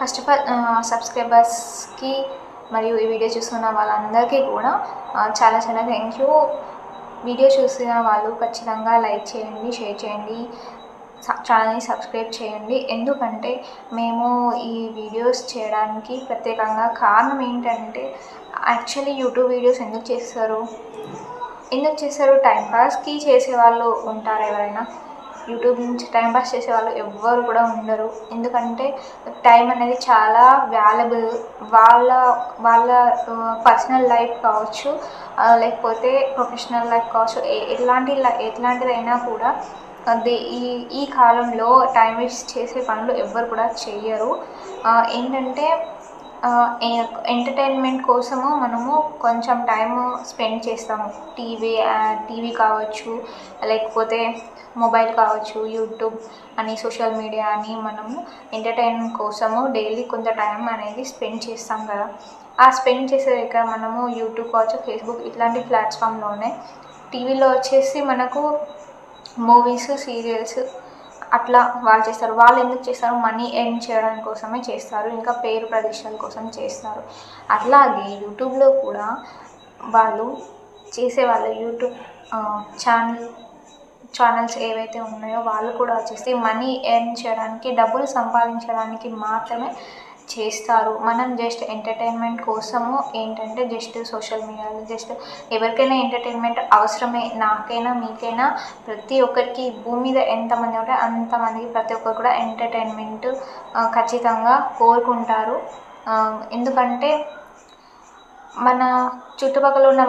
First of all సబ్స్క్రైబర్స్కి మరియు ఈ వీడియో చూస్తున్న వాళ్ళందరికీ కూడా చాలా చాలా థ్యాంక్ యూ. వీడియో చూసిన వాళ్ళు ఖచ్చితంగా లైక్ చేయండి షేర్ చేయండి ఛానల్ని సబ్స్క్రైబ్ చేయండి. ఎందుకంటే మేము ఈ వీడియోస్ చేయడానికి ప్రత్యేకంగా కారణం ఏంటంటే యాక్చువల్లీ యూట్యూబ్ వీడియోస్ ఎందుకు చేస్తారు? ఎందుకు చేస్తారు? టైంపాస్కి చేసేవాళ్ళు ఉంటారు ఎవరైనా? యూట్యూబ్ నుంచి టైంపాస్ చేసే వాళ్ళు ఎవ్వరు కూడా ఉండరు. ఎందుకంటే టైం అనేది చాలా వాల్యుబుల్ వాళ్ళ వాళ్ళ పర్సనల్ లైఫ్ కావచ్చు లేకపోతే ప్రొఫెషనల్ లైఫ్ కావచ్చు ఏ- ఎట్లాంటి ఎట్లాంటిదైనా కూడా అది ఈ ఈ కాలంలో టైం వేస్ట్ చేసే పనులు ఎవ్వరు కూడా చెయ్యరు. ఏంటంటే ఎంటర్టైన్మెంట్ కోసము మనము కొంచెం టైం స్పెండ్ చేస్తాము. టీవీ టీవీ కావచ్చు లేకపోతే మొబైల్ కావచ్చు యూట్యూబ్ అని సోషల్ మీడియా అని మనము ఎంటర్టైన్మెంట్ కోసము డైలీ కొంత టైం అనేది స్పెండ్ చేస్తాం కదా. ఆ స్పెండ్ చేసే దగ్గర మనము యూట్యూబ్ కావచ్చు ఫేస్బుక్ ఇట్లాంటి ప్లాట్ఫామ్లోనే టీవీలో వచ్చేసి మనకు మూవీస్ సీరియల్స్ అట్లా వాళ్ళు చేస్తారు. వాళ్ళు ఎందుకు చేస్తారు? మనీ ఎర్న్ చేయడం కోసమే చేస్తారు. ఇంకా పేరు ప్రతిష్టల కోసం చేస్తారు. అట్లాగే యూట్యూబ్లో కూడా వాళ్ళు చేసే వాళ్ళు యూట్యూబ్ ఛానల్ ఛానల్స్ ఏవైతే ఉన్నాయో వాళ్ళు కూడా వచ్చేసి మనీ ఎర్న్ చేయడానికి డబ్బులు సంపాదించడానికి మాత్రమే చేస్తారు. మనం జస్ట్ ఎంటర్టైన్మెంట్ కోసము ఏంటంటే జస్ట్ సోషల్ మీడియాలో జస్ట్ ఎవరికైనా ఎంటర్టైన్మెంట్ అవసరమే. నాకైనా మీకైనా ప్రతి ఒక్కరికి భూమి మీద ఎంతమంది ఉంటే అంతమందికి ప్రతి ఒక్కరు కూడా ఎంటర్టైన్మెంట్ ఖచ్చితంగా కోరుకుంటారు. ఎందుకంటే మన చుట్టుపక్కల ఉన్న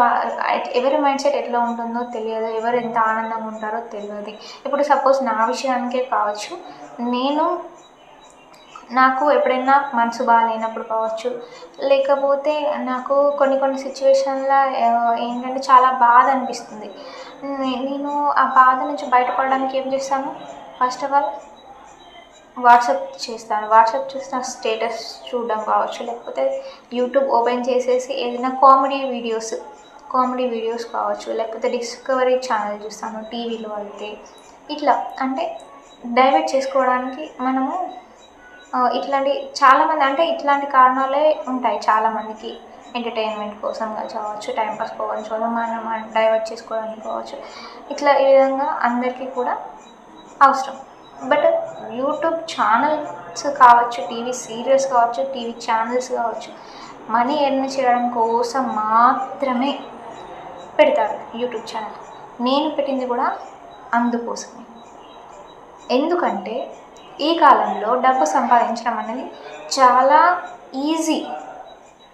ఎవరి మైండ్ సెట్ ఎట్లా ఉంటుందో తెలియదు. ఎవరు ఎంత ఆనందంగా ఉంటారో తెలియదు. ఇప్పుడు సపోజ్ నా విషయానికే కావచ్చు నేను నాకు ఎప్పుడైనా మనసు బాగాలేనప్పుడు కావచ్చు. లేకపోతే నాకు కొన్ని కొన్ని సిచ్యువేషన్లో ఏంటంటే చాలా బాధ అనిపిస్తుంది. నేను ఆ బాధ నుంచి బయటపడడానికి ఏం చేస్తాను? ఫస్ట్ ఆఫ్ ఆల్ వాట్సాప్ చేస్తాను. వాట్సాప్ చూసిన స్టేటస్ చూడడం కావచ్చు. లేకపోతే యూట్యూబ్ ఓపెన్ చేసేసి ఏదైనా కామెడీ వీడియోస్ కామెడీ వీడియోస్ కావచ్చు. లేకపోతే డిస్కవరీ ఛానల్ చూస్తాను టీవీలో అయితే. ఇట్లా. అంటే డైవర్ట్ చేసుకోవడానికి మనము ఇట్లాంటి చాలామంది అంటే ఇట్లాంటి కారణాలే ఉంటాయి చాలామందికి. ఎంటర్టైన్మెంట్ కోసం కావచ్చు టైంపాస్ కావచ్చు మనం డైవర్ట్ చేసుకోవడానికి కావచ్చు ఇట్లా ఈ విధంగా అందరికీ కూడా అవసరం. బట్ యూట్యూబ్ ఛానల్స్ కావచ్చు టీవీ సీరియల్స్ కావచ్చు టీవీ ఛానల్స్ కావచ్చు మనీ ఎర్న్ చేయడం కోసం మాత్రమే పెడతారు యూట్యూబ్ ఛానల్ నేను పెట్టింది కూడా అందుకోసమే. ఎందుకంటే ఈ కాలంలో డబ్బు సంపాదించడం అనేది చాలా ఈజీ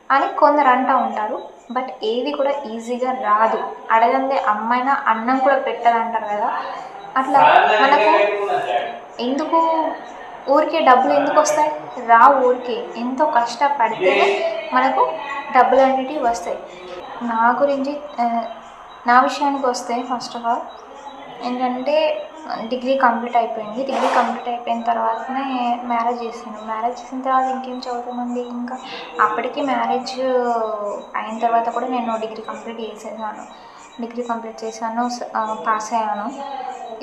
అని కొందరు అంటూ ఉంటారు. బట్ ఏది కూడా ఈజీగా రాదు. అడగందే అమ్మైనా అన్నం కూడా పెట్టాలంటారు కదా. అట్లా మనకు ఎందుకు ఊరికే డబ్బులు ఎందుకు వస్తాయి? రా ఊరికే. ఎంతో కష్టపడితేనే మనకు డబ్బులు అనేటివి వస్తాయి. నా గురించి నా విషయానికి వస్తే ఫస్ట్ ఆఫ్ ఆల్ ఏంటంటే డిగ్రీ కంప్లీట్ అయిపోయింది. డిగ్రీ కంప్లీట్ అయిపోయిన తర్వాతనే మ్యారేజ్ చేసాను మ్యారేజ్ చేసిన తర్వాత ఇంకేం చదువుతామండి ఇంకా అప్పటికి మ్యారేజ్ అయిన తర్వాత కూడా నేను డిగ్రీ కంప్లీట్ చేసేసాను. డిగ్రీ కంప్లీట్ చేశాను పాస్ అయ్యాను.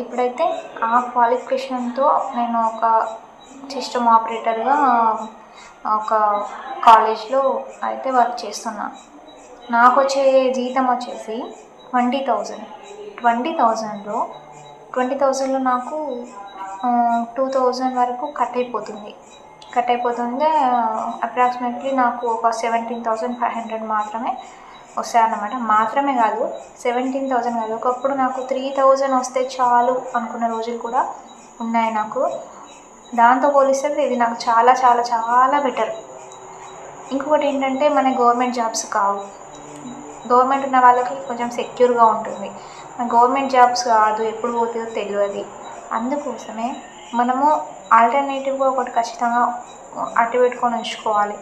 ఇప్పుడైతే ఆ క్వాలిఫికేషన్తో నేను ఒక సిస్టమ్ ఆపరేటర్గా ఒక కాలేజ్లో అయితే వర్క్ చేస్తున్నాను నాకు వచ్చే జీతం వచ్చేసి ట్వంటీ థౌజండ్. ట్వంటీ థౌజండ్లో ట్వంటీ థౌజండ్లో నాకు టూ థౌజండ్ వరకు కట్ అయిపోతుంది. కట్ అయిపోతుంది అప్రాక్సిమేట్లీ నాకు ఒక సెవెంటీన్ థౌజండ్ ఫైవ్ హండ్రెడ్ మాత్రమే వస్తాయన్నమాట. మాత్రమే కాదు సెవెంటీన్ థౌజండ్ కాదు ఒకప్పుడు నాకు త్రీ థౌజండ్ వస్తే చాలు అనుకున్న రోజులు కూడా ఉన్నాయి నాకు. దాంతో పోలిస్తే ఇది నాకు చాలా చాలా చాలా బెటర్ ఇంకొకటి ఏంటంటే మన గవర్నమెంట్ జాబ్స్ కావు. గవర్నమెంట్ ఉన్న వాళ్ళకి కొంచెం సెక్యూర్గా ఉంటుంది. గవర్నమెంట్ జాబ్స్ కాదు ఎప్పుడు పోతుందో తెలియదు అందుకోసమే మనము ఆల్టర్నేటివ్గా ఒకటి ఖచ్చితంగా అటు పెట్టుకొని ఉంచుకోవాలి.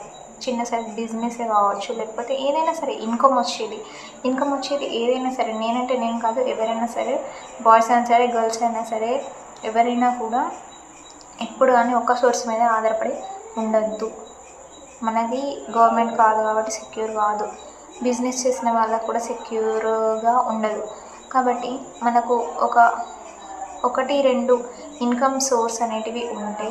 చిన్న సైజ్ బిజినెసే కావచ్చు లేకపోతే ఏదైనా సరే ఇన్కమ్ వచ్చేది. ఇన్కమ్ వచ్చేది ఏదైనా సరే నేనంటే నేను కాదు ఎవరైనా సరే బాయ్స్ అయినా సరే గర్ల్స్ అయినా సరే ఎవరైనా కూడా ఎప్పుడు కానీ ఒక్క సోర్స్ మీద ఆధారపడి ఉండద్దు. మనది గవర్నమెంట్ కాదు కాబట్టి సెక్యూర్ కాదు. బిజినెస్ చేసిన వాళ్ళకు కూడా సెక్యూర్గా ఉండదు. కాబట్టి మనకు ఒక ఒకటి రెండు ఇన్కమ్ సోర్స్ అనేటివి ఉంటే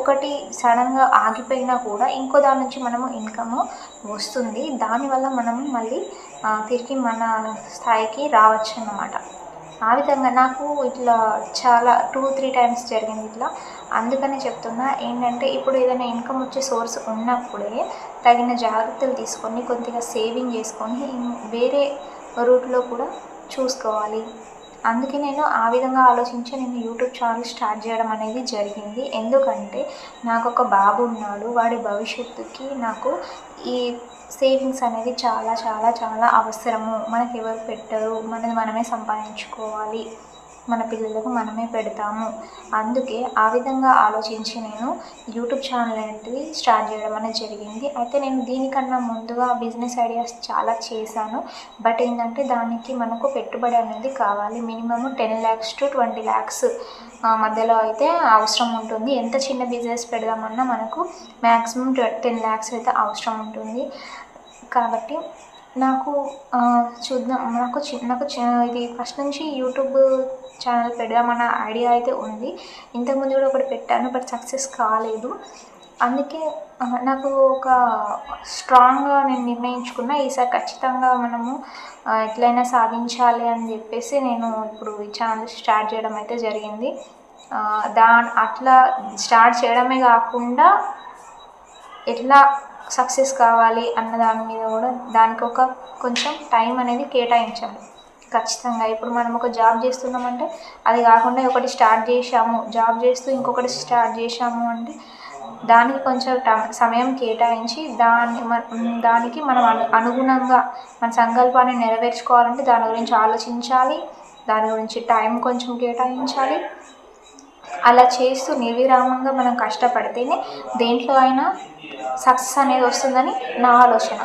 ఒకటి సడన్గా ఆగిపోయినా కూడా ఇంకో దాని నుంచి మనము ఇన్కమ్ వస్తుంది. దానివల్ల మనము మళ్ళీ తిరిగి మన స్థాయికి రావచ్చు అన్నమాట. ఆ విధంగా నాకు ఇట్లా చాలా టూ త్రీ టైమ్స్ జరిగింది ఇట్లా. అందుకనే చెప్తున్నా ఏంటంటే ఇప్పుడు ఏదైనా ఇన్కమ్ వచ్చే సోర్స్ ఉన్నప్పుడే తగిన జాగ్రత్తలు తీసుకొని కొద్దిగా సేవింగ్ చేసుకొని వేరే రూట్లో కూడా చూసుకోవాలి. అందుకే నేను ఆ విధంగా ఆలోచించి నేను యూట్యూబ్ ఛానల్ స్టార్ట్ చేయడం అనేది జరిగింది. ఎందుకంటే నాకు ఒక బాబు ఉన్నాడు. వాడి భవిష్యత్తుకి నాకు ఈ సేవింగ్స్ అనేది చాలా చాలా చాలా అవసరము. మనకి ఎవరు పెట్టరు. మనది మనమే సంపాదించుకోవాలి. మన పిల్లలకు మనమే పెడతాము. అందుకే ఆ విధంగా ఆలోచించి నేను యూట్యూబ్ ఛానల్ అనేది స్టార్ట్ చేయడం అనేది జరిగింది. అయితే నేను దీనికన్నా ముందుగా బిజినెస్ ఐడియాస్ చాలా చేశాను. బట్ ఏంటంటే దానికి మనకు పెట్టుబడి అనేది కావాలి. Minimum ten lakhs to twenty lakhs మధ్యలో అయితే అవసరం ఉంటుంది. ఎంత చిన్న బిజినెస్ పెడదామన్నా మనకు మ్యాక్సిమం టెన్ ల్యాక్స్ అయితే అవసరం ఉంటుంది. కాబట్టి నాకు చూద్దాం. నాకు చి నాకు ఇది ఫస్ట్ నుంచి యూట్యూబ్ ఛానల్ పెడదామన్న ఐడియా అయితే ఉంది. ఇంతకుముందు కూడా ఒకటి పెట్టాను బట్ సక్సెస్ కాలేదు. అందుకే నాకు ఒక స్ట్రాంగ్గా నేను నిర్ణయించుకున్న. ఈసారి ఖచ్చితంగా మనము ఎట్లయినా సాధించాలి అని చెప్పేసి నేను ఇప్పుడు ఈ ఛానల్ స్టార్ట్ చేయడం అయితే జరిగింది. దా అట్లా స్టార్ట్ చేయడమే కాకుండా ఎట్లా సక్సెస్ కావాలి అన్న దాని మీద కూడా దానికి ఒక కొంచెం టైం అనేది కేటాయించాలి. ఖచ్చితంగా ఇప్పుడు మనం ఒక జాబ్ చేస్తున్నామంటే అది కాకుండా ఒకటి స్టార్ట్ చేసాము జాబ్ చేస్తూ ఇంకొకటి స్టార్ట్ చేసాము అంటే దానికి కొంచెం సమయం కేటాయించి దాన్ని దానికి మనం అను అనుగుణంగా మన సంకల్పాన్ని నెరవేర్చుకోవాలంటే దాని గురించి ఆలోచించాలి. దాని గురించి టైం కొంచెం కేటాయించాలి. అలా చేస్తూ నిర్విరామంగా మనం కష్టపడితేనే దేంట్లో అయినా సక్సెస్ అనేది వస్తుందని నా ఆలోచన.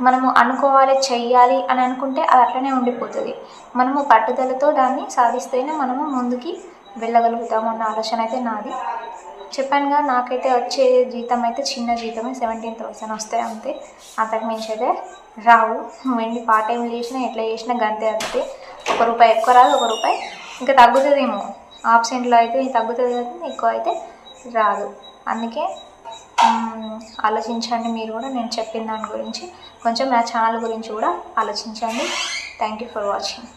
మనము అనుకోవాలి చెయ్యాలి అని అనుకుంటే అది అట్లనే ఉండిపోతుంది. మనము పట్టుదలతో దాన్ని సాధిస్తేనే మనము ముందుకి వెళ్ళగలుగుతాము అన్న ఆలోచన అయితే నాది. చెప్పానుగా నాకైతే వచ్చే జీతం అయితే చిన్న జీతమే సెవెంటీన్ థౌసండ్ వస్తాయి అంతే. అంతకు మించి అయితే రావు. వెండి పార్ట్ టైం చేసినా ఎట్లా చేసినా గంతే అంతే. ఒక రూపాయి ఎక్కువ రాదు ఒక రూపాయి ఇంకా తగ్గుతుందేమో. ఆబ్సెంట్లో అయితే తగ్గుతుంది కానీ ఎక్కువ అయితే రాదు. అందుకే ఆలోచించండి మీరు కూడా. నేను చెప్పిన దాని గురించి కొంచెం నా ఛానల్ గురించి కూడా ఆలోచించండి. Thank you for watching